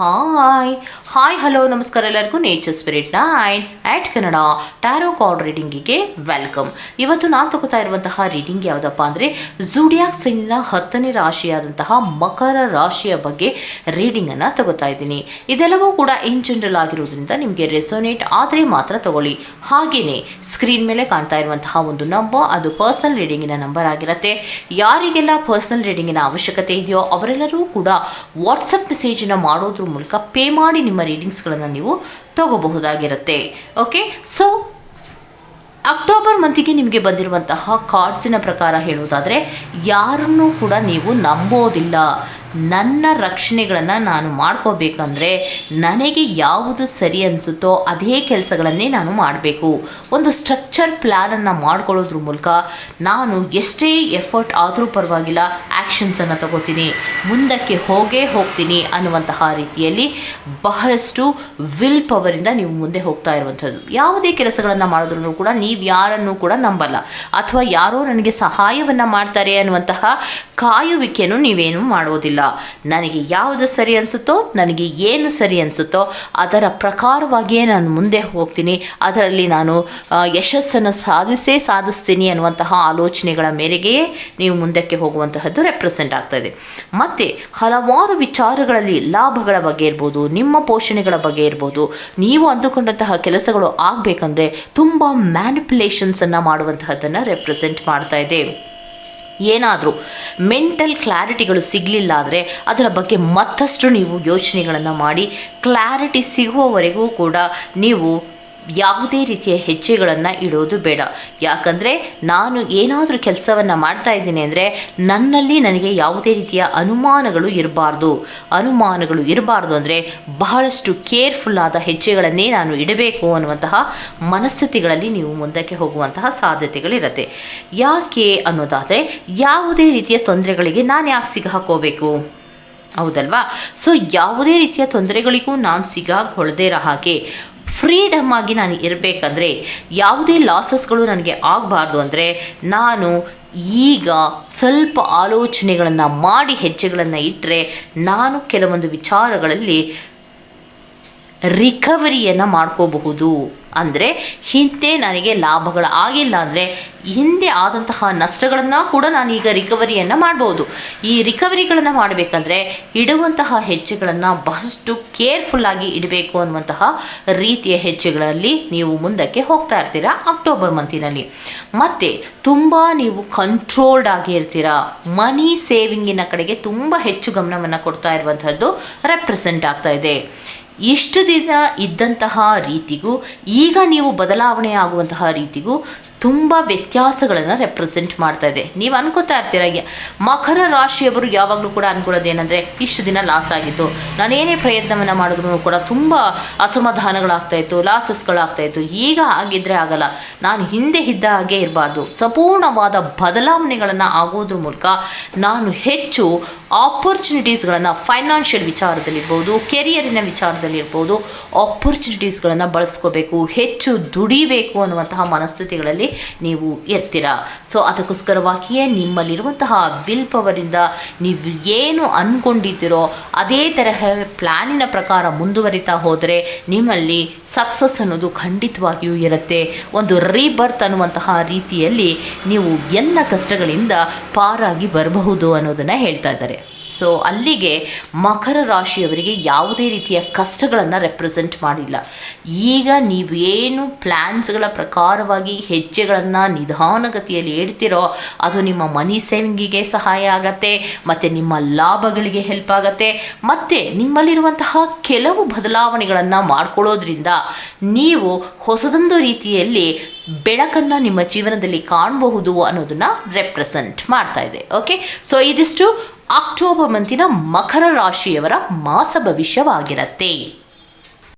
Hi hi hello ನಮಸ್ಕಾರ ಎಲ್ಲರಿಗೂ nature spirit nine at Kannada tarot card ರೀಡಿಂಗಿಗೆ welcome ಇವತ್ತು ನಾನು ತಗೋತಾ ಇರುವಂತಹ ರೀಡಿಂಗ್ ಯಾವುದಪ್ಪ ಅಂದರೆ ಜೂಡಿಯಾಕ್ ಸೈನ್ನ ಹತ್ತನೇ ರಾಶಿಯಾದಂತಹ ಮಕರ ರಾಶಿಯ ಬಗ್ಗೆ ರೀಡಿಂಗನ್ನು ತಗೋತಾ ಇದ್ದೀನಿ. ಇದೆಲ್ಲವೂ ಕೂಡ ಇನ್ ಜನರಲ್ ಆಗಿರೋದ್ರಿಂದ ನಿಮಗೆ ರೆಸೋನೇಟ್ ಆದರೆ ಮಾತ್ರ ತಗೊಳ್ಳಿ. ಹಾಗೆಯೇ ಸ್ಕ್ರೀನ್ ಮೇಲೆ ಕಾಣ್ತಾ ಇರುವಂತಹ ಒಂದು ನಂಬರ್ ಅದು ಪರ್ಸನಲ್ ರೀಡಿಂಗಿನ ನಂಬರ್ ಆಗಿರುತ್ತೆ. ಯಾರಿಗೆಲ್ಲ ಪರ್ಸನಲ್ ರೀಡಿಂಗಿನ ಅವಶ್ಯಕತೆ ಇದೆಯೋ ಅವರೆಲ್ಲರೂ ಕೂಡ ವಾಟ್ಸಪ್ ಮೆಸೇಜನ್ನು ಮಾಡೋದ್ರ ಮೂಲಕ ಪೇ ಮಾಡಿ ನಿಮ್ಮ ರೀಡಿಂಗ್ಸ್ಗಳನ್ನು ನೀವು ತಗೋಬಹುದಾಗಿರುತ್ತೆ. ಓಕೆ ಸೊ ಅಕ್ಟೋಬರ್ ಮಂತಿಗೆ ನಿಮಗೆ ಬಂದಿರುವಂತಹ ಕಾರ್ಡ್ಸಿನ ಪ್ರಕಾರ ಹೇಳುವುದಾದರೆ, ಯಾರನ್ನೂ ಕೂಡ ನೀವು ನಂಬೋದಿಲ್ಲ. ನನ್ನ ರಕ್ಷಣೆಗಳನ್ನು ನಾನು ಮಾಡ್ಕೋಬೇಕಂದ್ರೆ ನನಗೆ ಯಾವುದು ಸರಿ ಅನಿಸುತ್ತೋ ಅದೇ ಕೆಲಸಗಳನ್ನೇ ನಾನು ಮಾಡಬೇಕು. ಒಂದು ಸ್ಟ್ರಕ್ಚರ್ ಪ್ಲ್ಯಾನನ್ನು ಮಾಡ್ಕೊಳ್ಳೋದ್ರ ಮೂಲಕ ನಾನು ಎಷ್ಟೇ ಎಫರ್ಟ್ ಆದರೂ ಪರವಾಗಿಲ್ಲ ಆ್ಯಕ್ಷನ್ಸನ್ನು ತಗೋತೀನಿ, ಮುಂದಕ್ಕೆ ಹೋಗೇ ಹೋಗ್ತೀನಿ ಅನ್ನುವಂತಹ ರೀತಿಯಲ್ಲಿ ಬಹಳಷ್ಟು ವಿಲ್ ಪವರಿಂದ ನೀವು ಮುಂದೆ ಹೋಗ್ತಾ ಇರುವಂಥದ್ದು. ಯಾವುದೇ ಕೆಲಸಗಳನ್ನು ಮಾಡಿದ್ರೂ ಕೂಡ ನೀವು ಯಾರನ್ನು ಕೂಡ ನಂಬಲ್ಲ. ಅಥವಾ ಯಾರೋ ನನಗೆ ಸಹಾಯವನ್ನು ಮಾಡ್ತಾರೆ ಅನ್ನುವಂತಹ ಕಾಯುವಿಕೆಯನ್ನು ನೀವೇನು ಮಾಡೋದಿಲ್ಲ. ನನಗೆ ಯಾವುದು ಸರಿ ಅನಿಸುತ್ತೋ, ನನಗೆ ಏನು ಸರಿ ಅನಿಸುತ್ತೋ, ಅದರ ಪ್ರಕಾರವಾಗಿಯೇ ನಾನು ಮುಂದೆ ಹೋಗ್ತೀನಿ. ಅದರಲ್ಲಿ ನಾನು ಯಶಸ್ಸನ್ನು ಸಾಧಿಸೇ ಸಾಧಿಸ್ತೀನಿ ಅನ್ನುವಂತಹ ಆಲೋಚನೆಗಳ ಮೇರೆಗೆಯೇ ನೀವು ಮುಂದಕ್ಕೆ ಹೋಗುವಂತಹದ್ದು ರೆಪ್ರೆಸೆಂಟ್ ಆಗ್ತದೆ. ಮತ್ತು, ಹಲವಾರು ವಿಚಾರಗಳಲ್ಲಿ ಲಾಭಗಳ ಬಗ್ಗೆ ಇರ್ಬೋದು, ನಿಮ್ಮ ಪೋಷಣೆಗಳ ಬಗ್ಗೆ ಇರ್ಬೋದು, ನೀವು ಅಂದುಕೊಂಡಂತಹ ಕೆಲಸಗಳು ಆಗಬೇಕಂದ್ರೆ ತುಂಬ ಮ್ಯಾನಿಪ್ಯುಲೇಷನ್ಸನ್ನು ಮಾಡುವಂತಹದ್ದನ್ನು ರೆಪ್ರೆಸೆಂಟ್ ಮಾಡ್ತಾ ಇದೆ. ಏನಾದರೂ ಮೆಂಟಲ್ ಕ್ಲಾರಿಟಿಗಳು ಸಿಗಲಿಲ್ಲ ಆದರೆ ಅದರ ಬಗ್ಗೆ ಮತ್ತಷ್ಟು ನೀವು ಯೋಚನೆಗಳನ್ನು ಮಾಡಿ ಕ್ಲಾರಿಟಿ ಸಿಗುವವರೆಗೂ ಕೂಡ ನೀವು ಯಾವುದೇ ರೀತಿಯ ಹೆಜ್ಜೆಗಳನ್ನು ಇಡೋದು ಬೇಡ. ಯಾಕಂದರೆ ನಾನು ಏನಾದರೂ ಕೆಲಸವನ್ನು ಮಾಡ್ತಾ ಇದ್ದೀನಿ ಅಂದರೆ ನನ್ನಲ್ಲಿ ನನಗೆ ಯಾವುದೇ ರೀತಿಯ ಅನುಮಾನಗಳು ಇರಬಾರ್ದು. ಅನುಮಾನಗಳು ಇರಬಾರ್ದು ಅಂದರೆ ಬಹಳಷ್ಟು ಕೇರ್ಫುಲ್ ಆದ ಹೆಜ್ಜೆಗಳನ್ನೇ ನಾನು ಇಡಬೇಕು ಅನ್ನುವಂತಹ ಮನಸ್ಥಿತಿಗಳಲ್ಲಿ ನೀವು ಮುಂದಕ್ಕೆ ಹೋಗುವಂತಹ ಸಾಧ್ಯತೆಗಳಿರುತ್ತೆ. ಯಾಕೆ ಅನ್ನೋದಾದರೆ ಯಾವುದೇ ರೀತಿಯ ತೊಂದರೆಗಳಿಗೆ ನಾನು ಯಾಕೆ ಸಿಗಾಕೋಬೇಕು? ಹೌದಲ್ವಾ? ಸೊ ಯಾವುದೇ ರೀತಿಯ ತೊಂದರೆಗಳಿಗೂ ನಾನು ಸಿಗಾಕೊಳ್ದೇ ಇರೋ ಹಾಗೆ ಫ್ರೀಡಮ್ ಆಗಿ ನಾನು ಇರಬೇಕಂದ್ರೆ ಯಾವುದೇ ಲಾಸಸ್ಗಳು ನನಗೆ ಆಗಬಾರ್ದು ಅಂದರೆ ನಾನು ಈಗ ಸ್ವಲ್ಪ ಆಲೋಚನೆಗಳನ್ನು ಮಾಡಿ ಹೆಜ್ಜೆಗಳನ್ನು ಇಟ್ಟರೆ ನಾನು ಕೆಲವೊಂದು ವಿಚಾರಗಳಲ್ಲಿ ರಿಕವರಿಯನ್ನು ಮಾಡ್ಕೋಬಹುದು. ಅಂದರೆ ಹಿಂದೆ ನನಗೆ ಲಾಭಗಳು ಆಗಿಲ್ಲ ಅಂದರೆ ಹಿಂದೆ ಆದಂತಹ ನಷ್ಟಗಳನ್ನು ಕೂಡ ನಾನು ಈಗ ರಿಕವರಿಯನ್ನು ಮಾಡ್ಬೋದು ಈ ರಿಕವರಿಗಳನ್ನು ಮಾಡಬೇಕಂದ್ರೆ ಇಡುವಂತಹ ಹೆಜ್ಜೆಗಳನ್ನು ಬಹಳಷ್ಟು ಕೇರ್ಫುಲ್ಲಾಗಿ ಇಡಬೇಕು ಅನ್ನುವಂತಹ ರೀತಿಯ ಹೆಜ್ಜೆಗಳಲ್ಲಿ ನೀವು ಮುಂದಕ್ಕೆ ಹೋಗ್ತಾ ಇರ್ತೀರಾ? ಅಕ್ಟೋಬರ್ ಮಂತಿನಲ್ಲಿ ಮತ್ತು ತುಂಬ ನೀವು ಕಂಟ್ರೋಲ್ಡ್ ಆಗಿ ಇರ್ತೀರಾ? ಮನಿ ಸೇವಿಂಗಿನ ಕಡೆಗೆ ತುಂಬ ಹೆಚ್ಚು ಗಮನವನ್ನು ಕೊಡ್ತಾ ಇರುವಂಥದ್ದು ರೆಪ್ರೆಸೆಂಟ್ ಆಗ್ತಾ ಇದೆ. ಇಷ್ಟು ದಿನ ಇದ್ದಂತಹ ರೀತಿಗೂ ಈಗ ನೀವು ಬದಲಾವಣೆ ಆಗುವಂತಹ ರೀತಿಗೂ ತುಂಬ ವ್ಯತ್ಯಾಸಗಳನ್ನು ರೆಪ್ರೆಸೆಂಟ್ ಮಾಡ್ತಾ ಇದೆ. ನೀವು ಅನ್ಕೋತಾ ಇರ್ತೀರ ಮಕರ ರಾಶಿಯವರು ಯಾವಾಗಲೂ ಕೂಡ ಅನ್ಕೊಳ್ಳೋದು ಏನಂದರೆ ಇಷ್ಟು ದಿನ ಲಾಸ್ ಆಗಿತ್ತು. ನಾನೇನೇ ಪ್ರಯತ್ನವನ್ನು ಮಾಡಿದ್ರು ಕೂಡ ತುಂಬ ಅಸಮಾಧಾನಗಳಾಗ್ತಾಯಿತ್ತು ಇತ್ತು ಲಾಸಸ್ಗಳಾಗ್ತಾ ಇತ್ತು. ಈಗ ಆಗಿದ್ದರೆ ಆಗಲ್ಲ. ನಾನು ಹಿಂದೆ ಇದ್ದ ಹಾಗೆ ಇರಬಾರ್ದು. ಸಂಪೂರ್ಣವಾದ ಬದಲಾವಣೆಗಳನ್ನು ಆಗೋದ್ರ ಮೂಲಕ ನಾನು ಹೆಚ್ಚು ಆಪರ್ಚುನಿಟೀಸ್ಗಳನ್ನು ಫೈನಾನ್ಷಿಯಲ್ ವಿಚಾರದಲ್ಲಿರ್ಬೋದು ಕೆರಿಯರಿನ ವಿಚಾರದಲ್ಲಿರ್ಬೋದು ಆಪರ್ಚುನಿಟೀಸ್ಗಳನ್ನು ಬಳಸ್ಕೋಬೇಕು, ಹೆಚ್ಚು ದುಡಿಬೇಕು ಅನ್ನುವಂತಹ ಮನಸ್ಥಿತಿಗಳಲ್ಲಿ ನೀವು ಇರ್ತೀರ. ಸೊ ಅದಕ್ಕೋಸ್ಕರವಾಗಿಯೇ ನಿಮ್ಮಲ್ಲಿರುವಂತಹ ವಿಲ್ ಪವರಿಂದ ನೀವು ಏನು ಅಂದ್ಕೊಂಡಿದ್ದೀರೋ ಅದೇ ತರಹ ಪ್ಲ್ಯಾನಿನ ಪ್ರಕಾರ ಮುಂದುವರಿತಾ ಹೋದರೆ ನಿಮ್ಮಲ್ಲಿ ಸಕ್ಸಸ್ ಅನ್ನೋದು ಖಂಡಿತವಾಗಿಯೂ ಇರುತ್ತೆ. ಒಂದು ರೀಬರ್ತ್ ಅನ್ನುವಂತಹ ರೀತಿಯಲ್ಲಿ ನೀವು ಎಲ್ಲ ಕಷ್ಟಗಳಿಂದ ಪಾರಾಗಿ ಬರಬಹುದು ಅನ್ನೋದನ್ನು ಹೇಳ್ತಾ ಇದ್ದಾರೆ. ಸೊ ಅಲ್ಲಿಗೆ ಮಕರ ರಾಶಿಯವರಿಗೆ ಯಾವುದೇ ರೀತಿಯ ಕಷ್ಟಗಳನ್ನು ರೆಪ್ರೆಸೆಂಟ್ ಮಾಡಿಲ್ಲ. ಈಗ ನೀವು ಏನು ಪ್ಲ್ಯಾನ್ಸ್ಗಳ ಪ್ರಕಾರವಾಗಿ ಹೆಜ್ಜೆಗಳನ್ನು ನಿಧಾನಗತಿಯಲ್ಲಿ ಇಡ್ತಿರೋ ಅದು ನಿಮ್ಮ ಮನಿ ಸೇವಿಂಗಿಗೆ ಸಹಾಯ ಆಗತ್ತೆ, ಮತ್ತು ನಿಮ್ಮ ಲಾಭಗಳಿಗೆ ಹೆಲ್ಪ್ ಆಗತ್ತೆ, ಮತ್ತು ನಿಮ್ಮಲ್ಲಿರುವಂತಹ ಕೆಲವು ಬದಲಾವಣೆಗಳನ್ನು ಮಾಡ್ಕೊಳ್ಳೋದ್ರಿಂದ ನೀವು ಹೊಸದೊಂದು ರೀತಿಯಲ್ಲಿ ಬೆಳಕನ್ನು ನಿಮ್ಮ ಜೀವನದಲ್ಲಿ ಕಾಣಬಹುದು ಅನ್ನೋದನ್ನು ರೆಪ್ರೆಸೆಂಟ್ ಮಾಡ್ತಾ ಇದೆ. ಓಕೆ ಸೊ ಇದಿಷ್ಟು. ಅಕ್ಟೋಬರ್ ಮಂತಿನ ಮಕರ ರಾಶಿಯವರ ಮಾಸ ಭವಿಷ್ಯವಾಗಿರತ್ತೆ.